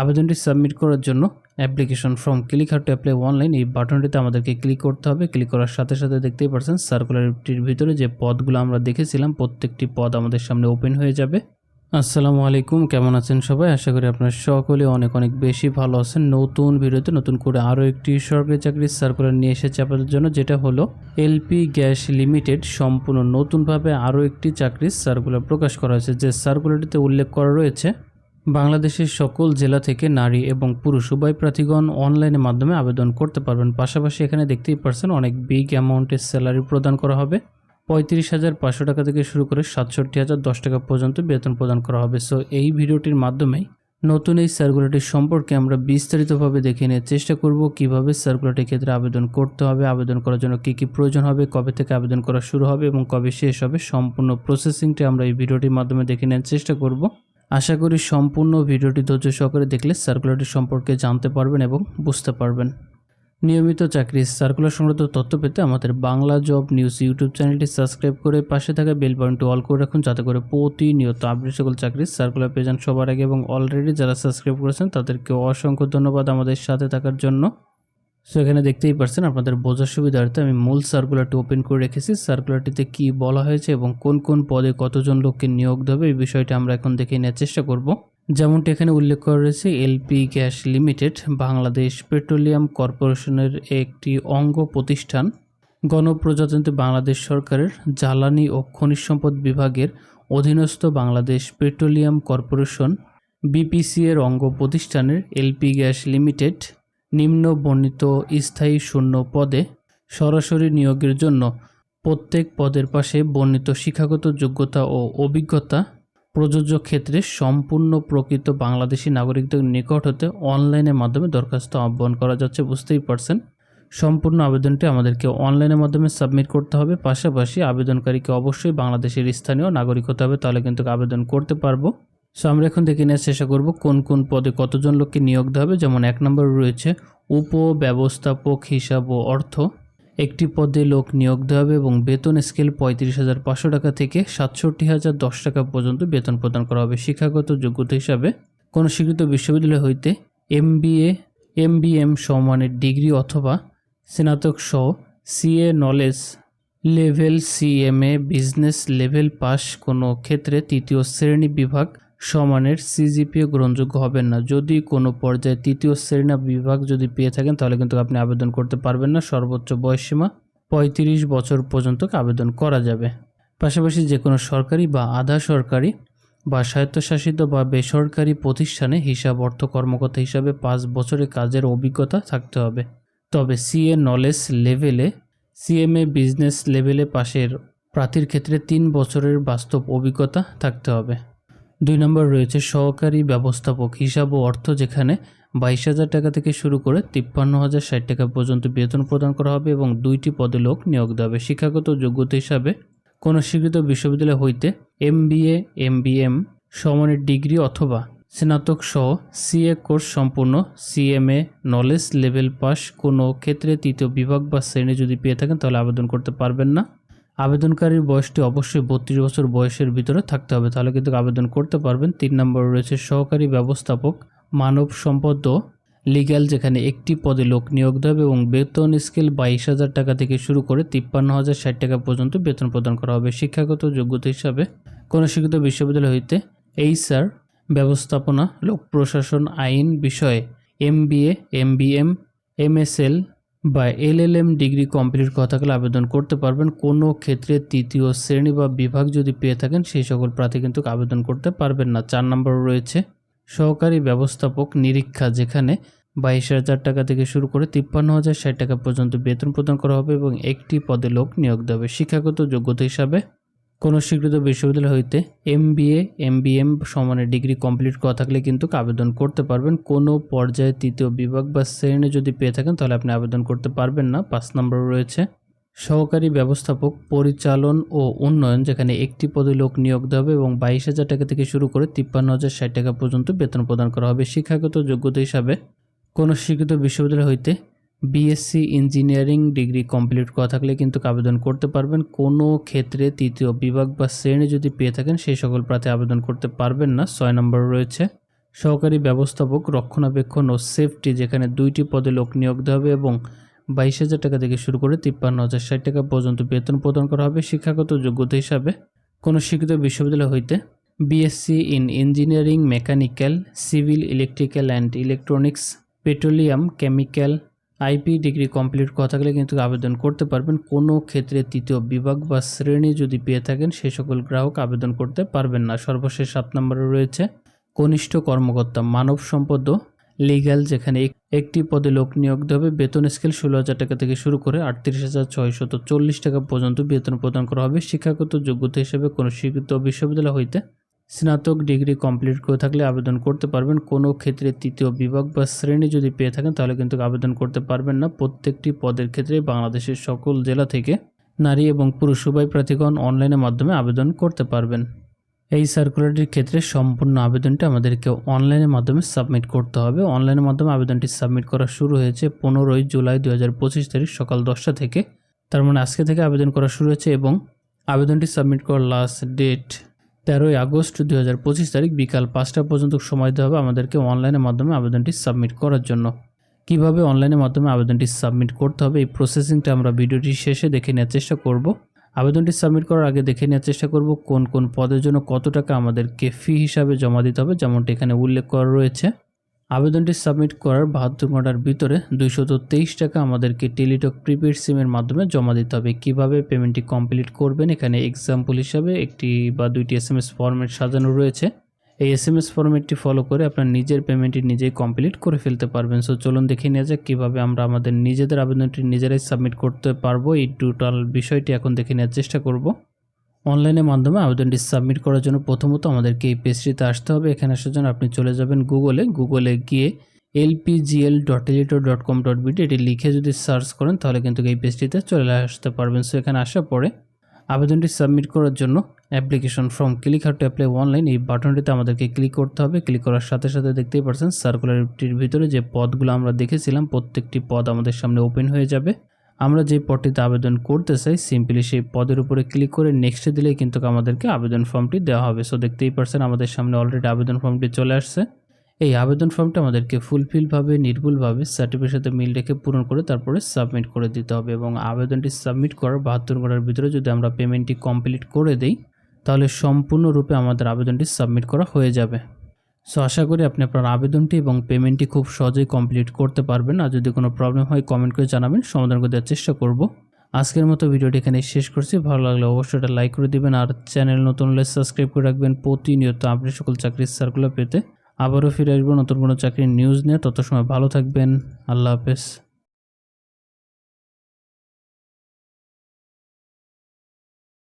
আবেদনটি সাবমিট করার জন্য application form click here to apply online এই বাটনটিতে আমাদেরকে ক্লিক করতে হবে। ক্লিক করার সাথে সাথে দেখতেই পারছেন সার্কুলারটির ভিতরে যে পদগুলো আমরা দেখেছিলাম, প্রত্যেকটি পদ আমাদের সামনে ওপেন হয়ে যাবে। আসসালামু আলাইকুম, কেমন আছেন সবাই? আশা করি আপনারা সকলে অনেক অনেক বেশি ভালো আছেন। নতুন ভিডিওতে নতুন করে আরও একটি সরকারি চাকরির সার্কুলার নিয়ে এসেছে আপনাদের জন্য, যেটা হলো এলপি গ্যাস লিমিটেড সম্পূর্ণ নতুনভাবে আরও একটি চাকরির সার্কুলার প্রকাশ করা হয়েছে। যে সার্কুলারটিতে উল্লেখ করা রয়েছে বাংলাদেশের সকল জেলা থেকে নারী এবং পুরুষ উভয় প্রার্থীগণ অনলাইনের মাধ্যমে আবেদন করতে পারবেন। পাশাপাশি এখানে দেখতেই পারছেন অনেক বিগ অ্যামাউন্টের স্যালারি প্রদান করা হবে। পঁয়ত্রিশ হাজার পাঁচশো টাকা থেকে শুরু করে সাতষট্টি হাজার দশ টাকা পর্যন্ত বেতন প্রদান করা হবে। সো এই ভিডিওটির মাধ্যমেই নতুন এই সার্কুলারটির সম্পর্কে আমরা বিস্তারিতভাবে দেখে নেওয়ার চেষ্টা করব। কীভাবে সার্কুলারটির ক্ষেত্রে আবেদন করতে হবে, আবেদন করার জন্য কী কী প্রয়োজন হবে, কবে থেকে আবেদন করা শুরু হবে এবং কবে শেষ হবে, সম্পূর্ণ প্রসেসিংটি আমরা এই ভিডিওটির মাধ্যমে দেখে নেওয়ার চেষ্টা করব। আশা করি সম্পূর্ণ ভিডিওটি ধৈর্য সহকারে দেখলে সার্কুলারটি সম্পর্কে জানতে পারবেন এবং বুঝতে পারবেন। নিয়মিত চাকরি সার্কুলার সংক্রান্ত তথ্য পেতে আমাদের বাংলা জব নিউজ ইউটিউব চ্যানেলটি সাবস্ক্রাইব করে পাশে থাকা বেল বাটনটি অল করে রাখুন যাতে করে প্রতিনিয়ত আপডেট সকল চাকরির সার্কুলার পেয়ে যান সবার আগে এবং অলরেডি যারা সাবস্ক্রাইব করেছেন তাদেরকে অসংখ্য ধন্যবাদ আমাদের সাথে থাকার জন্য। সো এখানে দেখতেই পারছেন, আপনাদের বোঝার সুবিধার্থে আমি মূল সার্কুলারটি ওপেন করে রেখেছি। সার্কুলারটিতে কি বলা হয়েছে এবং কোন কোন পদে কতজন লোককে নিয়োগ দেবে, এই বিষয়টি আমরা এখন দেখে নেওয়ার চেষ্টা করব। যেমনটি এখানে উল্লেখ করা রয়েছে, LP gas limited, Bangladesh petroleum কর্পোরেশনের একটি অঙ্গ প্রতিষ্ঠান। গণপ্রজাতন্ত্রী বাংলাদেশ সরকারের জ্বালানি ও খনিজ সম্পদ বিভাগের অধীনস্থ বাংলাদেশ পেট্রোলিয়াম কর্পোরেশন, বিপিসি এর অঙ্গ প্রতিষ্ঠানের এলপি গ্যাস লিমিটেড। নিম্ন বর্ণিত স্থায়ী শূন্য পদে সরাসরি নিয়োগের জন্য প্রত্যেক পদের পাশে বর্ণিত শিক্ষাগত যোগ্যতা ও অভিজ্ঞতা প্রযোজ্য ক্ষেত্রে সম্পূর্ণ প্রকৃত বাংলাদেশি নাগরিকদের নিকট হতে অনলাইনের মাধ্যমে দরখাস্ত আহ্বান করা যাচ্ছে, বুঝতেই পারছেন? সম্পূর্ণ আবেদনটি আমাদেরকে অনলাইনের মাধ্যমে সাবমিট করতে হবে, পাশাপাশি আবেদনকারীকে অবশ্যই বাংলাদেশের স্থানীয় নাগরিক হতে হবে, তাহলে কিন্তু আবেদন করতে পারব। সো আমরা এখন দেখে নেওয়ার চেষ্টা করব কোন কোন পদে কতজন লোককে নিয়োগ দেওয়া হবে। যেমন এক নম্বর রয়েছে উপ ব্যবস্থাপক হিসাব ও অর্থ। একটি পদে লোক নিয়োগ দেওয়া হবে এবং বেতন স্কেল পঁয়ত্রিশ হাজার পাঁচশো টাকা থেকে সাতষট্টি হাজার দশ টাকা পর্যন্ত বেতন প্রদান করা হবে শিক্ষাগত যোগ্যতা হিসাবে। কোনো স্বীকৃত বিশ্ববিদ্যালয় হইতে M B A M B M সমানের ডিগ্রি অথবা স্নাতক সহ CA knowledge level CMA, business level pass কোনো ক্ষেত্রে তৃতীয় শ্রেণি বিভাগ সমানের সিজিপিএ গ্রহণযোগ্য হবেন না। যদি কোনো পর্যায়ে তৃতীয় শ্রেণি বিভাগ যদি পেয়ে থাকেন, তাহলে কিন্তু আপনি আবেদন করতে পারবেন না। সর্বোচ্চ বয়সসীমা পঁয়ত্রিশ বছর পর্যন্ত আবেদন করা যাবে। পাশাপাশি যে কোনো সরকারি বা আধা সরকারি বা স্বায়ত্তশাসিত বা বেসরকারি প্রতিষ্ঠানে হিসাব অর্থ কর্মকর্তা হিসাবে পাঁচ বছরের কাজের অভিজ্ঞতা থাকতে হবে। তবে সিএ নলেজ লেভেলে সিএমএ বিজনেস লেভেলে পাশের প্রার্থীর ক্ষেত্রে তিন বছরের বাস্তব অভিজ্ঞতা থাকতে হবে। দুই নম্বর রয়েছে সহকারী ব্যবস্থাপক হিসাব ও অর্থ, যেখানে বাইশ হাজার টাকা থেকে শুরু করে তিপ্পান্ন হাজার ষাট টাকা পর্যন্ত বেতন প্রদান করা হবে এবং দুইটি পদে লোক নিয়োগ দেওয়া হবে। শিক্ষাগত যোগ্যতা হিসাবে কোনো স্বীকৃত বিশ্ববিদ্যালয় হইতে M B A M B M সমানের ডিগ্রি অথবা স্নাতক সহ সিএ কোর্স সম্পূর্ণ সিএমএ নলেজ লেভেল পাস কোনো ক্ষেত্রে তৃতীয় বিভাগ বা শ্রেণি যদি পেয়ে থাকেন, তাহলে আবেদন করতে পারবেন না। আবেদনকারীর বয়সটি অবশ্যই বত্রিশ বছর বয়সের ভিতরে থাকতে হবে। তাহলে কিন্তু আবেদন করতে পারবেন। তিন নম্বর রয়েছে সহকারী ব্যবস্থাপক, মানব সম্পদ লিগ্যাল, যেখানে একটি পদে লোক নিয়োগ হবে এবং বেতন স্কেল বাইশ হাজার টাকা থেকে শুরু করে তিপ্পান্ন হাজার ষাট টাকা পর্যন্ত বেতন প্রদান করা হবে। শিক্ষাগত যোগ্যতা হিসাবে কোনো শিক্ষিত বিশ্ববিদ্যালয় হইতে এই স্যার ব্যবস্থাপনা, লোক প্রশাসন আইন বিষয়ে M B A, M B M M S L বা এম ডিগ্রি কমপ্লিট করা থাকলে আবেদন করতে পারবেন। কোনো ক্ষেত্রে তৃতীয় শ্রেণি বা বিভাগ যদি পেয়ে থাকেন, সেই সকল প্রার্থী কিন্তু আবেদন করতে পারবেন না। চার নম্বর রয়েছে, সহকারী ব্যবস্থাপক নিরীক্ষা, যেখানে বাইশ হাজার টাকা থেকে শুরু করে তিপ্পান্ন হাজার ষাট টাকা পর্যন্ত বেতন প্রদান করা হবে এবং একটি পদে লোক নিয়োগ দেবে শিক্ষাগত যোগ্যতা হিসাবে কোনো স্বীকৃত বিশ্ববিদ্যালয় হইতে M B A M B M সমানের ডিগ্রি কমপ্লিট করা থাকলে কিন্তু আবেদন করতে পারবেন। কোনো পর্যায়ে তৃতীয় বিভাগ বা শ্রেণি যদি পেয়ে থাকেন, তাহলে আপনি আবেদন করতে পারবেন না। পাঁচ নম্বর রয়েছে, সহকারী ব্যবস্থাপক, পরিচালন ও উন্নয়ন, যেখানে একটি পদে লোক নিয়োগ দেওয়া হবে এবং বাইশ হাজার টাকা থেকে শুরু করে তিপ্পান্ন হাজার ষাট টাকা পর্যন্ত বেতন প্রদান করা হবে। শিক্ষাগত যোগ্যতা হিসাবে কোনো স্বীকৃত বিশ্ববিদ্যালয় হইতে বিএসসি ইঞ্জিনিয়ারিং ডিগ্রি কমপ্লিট করা থাকলে কিন্তু আবেদন করতে পারবেন। কোনো ক্ষেত্রে তৃতীয় বিভাগ বা শ্রেণি যদি পেয়ে থাকেন, সেই সকল প্রার্থী আবেদন করতে পারবেন না। ছয় নম্বর রয়েছে, সহকারী ব্যবস্থাপক, রক্ষণাবেক্ষণ ও সেফটি যেখানে দুইটি পদে লোক নিয়োগ দেওয়া হবে এবং বাইশ হাজার টাকা থেকে শুরু করে তিপ্পান্ন হাজার ষাট টাকা পর্যন্ত বেতন প্রদান করা হবে শিক্ষাগত যোগ্যতা হিসাবে। কোনো শিক্ষিত বিশ্ববিদ্যালয় হইতে BSc in engineering mechanical civil electrical and electronics petroleum chemical IP degree complete করা থাকলে কিন্তু আবেদন করতে পারবেন। কোনো ক্ষেত্রে তৃতীয় বিভাগ বা শ্রেণি যদি পেয়ে থাকেন সেই সকল গ্রাহক আবেদন করতে পারবেন না। সর্বশেষ সাত নম্বরে রয়েছে, কনিষ্ঠ কর্মকর্তা, মানব সম্পদ লিগ্যাল যেখানে এক- একটি পদে লোক নিয়োগ হবে। বেতন স্কেল ষোলো হাজার টাকা থেকে শুরু করে আটত্রিশ হাজার ছয়শত চল্লিশ টাকা পর্যন্ত বেতন প্রদান করা হবে। শিক্ষাগত যোগ্যতা হিসেবে কোনো স্বীকৃত বিশ্ববিদ্যালয় হইতে স্নাতক ডিগ্রি কমপ্লিট করে থাকলে আবেদন করতে পারবেন। কোনো ক্ষেত্রে তৃতীয় বিভাগ বা শ্রেণি যদি পেয়ে থাকেন, তাহলে কিন্তু আবেদন করতে পারবেন না। প্রত্যেকটি পদের ক্ষেত্রে বাংলাদেশের সকল জেলা থেকে নারী এবং পুরুষ উভয় প্রার্থীগণ অনলাইনের মাধ্যমে আবেদন করতে পারবেন। এই সার্কুলারটির ক্ষেত্রে সম্পূর্ণ আবেদনটি আমাদেরকে অনলাইনের মাধ্যমে সাবমিট করতে হবে। অনলাইনের মাধ্যমে আবেদনটি সাবমিট করা শুরু হয়েছে পনেরোই জুলাই দু হাজার পঁচিশ তারিখ সকাল দশটা থেকে। তার মানে আজকে থেকে আবেদন করা শুরু হয়েছে এবং আবেদনটি সাবমিট করার লাস্ট ডেট তেরোই আগস্ট দু হাজার পঁচিশ তারিখ বিকাল পাঁচটা পর্যন্ত সময় দেওয়া হবে আমাদেরকে অনলাইনের মাধ্যমে আবেদনটি সাবমিট করার জন্য। কীভাবে অনলাইনের মাধ্যমে আবেদনটি সাবমিট করতে হবে এই প্রসেসিংটা আমরা ভিডিওটি শেষে দেখে নেওয়ার চেষ্টা করব। আবেদনটি সাবমিট করার আগে দেখে নেওয়ার চেষ্টা করব কোন কোন পদের জন্য কত টাকা আমাদেরকে ফি হিসাবে জমা দিতে হবে, যেমনটি এখানে উল্লেখ করা রয়েছে। আবেদনটি সাবমিট করার বাহাত্তর ঘণ্টার ভিতরে দুইশত তেইশ টাকা আমাদেরকে টেলিটক প্রিপেড সিমের মাধ্যমে জমা দিতে হবে। কীভাবে পেমেন্টটি কমপ্লিট করবেন? এখানে এক্সাম্পল হিসাবে একটি বা দুইটি এস এম এস ফরম্যাট সাজানো রয়েছে। এই এস এম এস ফরম্যাটটি ফলো করে আপনার নিজের পেমেন্টটি নিজেই কমপ্লিট করে ফেলতে পারবেন। সো চলুন দেখে নেওয়া যাক কীভাবে আমরা আমাদের নিজেদের আবেদনটি নিজেরাই সাবমিট করতে পারব। এই টোটাল বিষয়টি এখন দেখে নেওয়ার চেষ্টা করব। অনলাইনের মাধ্যমে আবেদনটি সাবমিট করার জন্য প্রথমত আমাদেরকে এই পেজটিতে আসতে হবে। এখানে আসার জন্য আপনি চলে যাবেন গুগলে। গুগলে গিয়ে LPGL dot elito dot com dot BD এটি লিখে যদি সার্চ করেন তাহলে কিন্তু এই পেজটিতে চলে আসতে পারবেন। সো এখানে আসার পরে আবেদনটি সাবমিট করার জন্য application form click here to apply online এই বাটনটিতে আমাদেরকে ক্লিক করতে হবে। ক্লিক করার সাথে সাথে দেখতেই পাচ্ছেন সার্কুলারটির ভিতরে যে পদগুলো আমরা দেখেছিলাম, প্রত্যেকটি পদ আমাদের সামনে ওপেন হয়ে যাবে। আমরা যে পদটিতে আবেদন করতে চাই সিম্পলি সেই পদের উপরে ক্লিক করে নেক্সটে দিলেই কিন্তু আমাদেরকে আবেদন ফর্মটি দেওয়া হবে। সো দেখতেই পারছেন আমাদের সামনে অলরেডি আবেদন ফর্মটি চলে আসছে। এই আবেদন ফর্মটা আমাদেরকে ফুলফিলভাবে নির্ভুলভাবে সার্টিফিকেটের সাথে মিল রেখে পূরণ করে তারপরে সাবমিট করে দিতে হবে এবং আবেদনটি সাবমিট করার বাহাত্তর ঘণ্টার ভিতরে যদি আমরা পেমেন্টটি কমপ্লিট করে দিই, তাহলে সম্পূর্ণরূপে আমাদের আবেদনটি সাবমিট করা হয়ে যাবে। সো আশা করি আপনি আপনার আবেদনটি এবং পেমেন্টটি খুব সহজেই কমপ্লিট করতে পারবেন। আর যদি কোনো প্রবলেম হয় কমেন্ট করে জানাবেন, সমাধান করে দেওয়ার চেষ্টা করব। আজকের মতো ভিডিওটি এখানে শেষ করছি। ভালো লাগলে অবশ্যই এটা লাইক করে দিবেন। আর চ্যানেল নতুন হলে সাবস্ক্রাইব করে রাখবেন। প্রতিনিয়ত আপনি সকল চাকরির সার্কুলার পেতে। আবারও ফিরে আসব নতুন কোনো চাকরির নিউজ নিয়ে। তত সময় ভালো থাকবেন। আল্লাহ হাফেজ।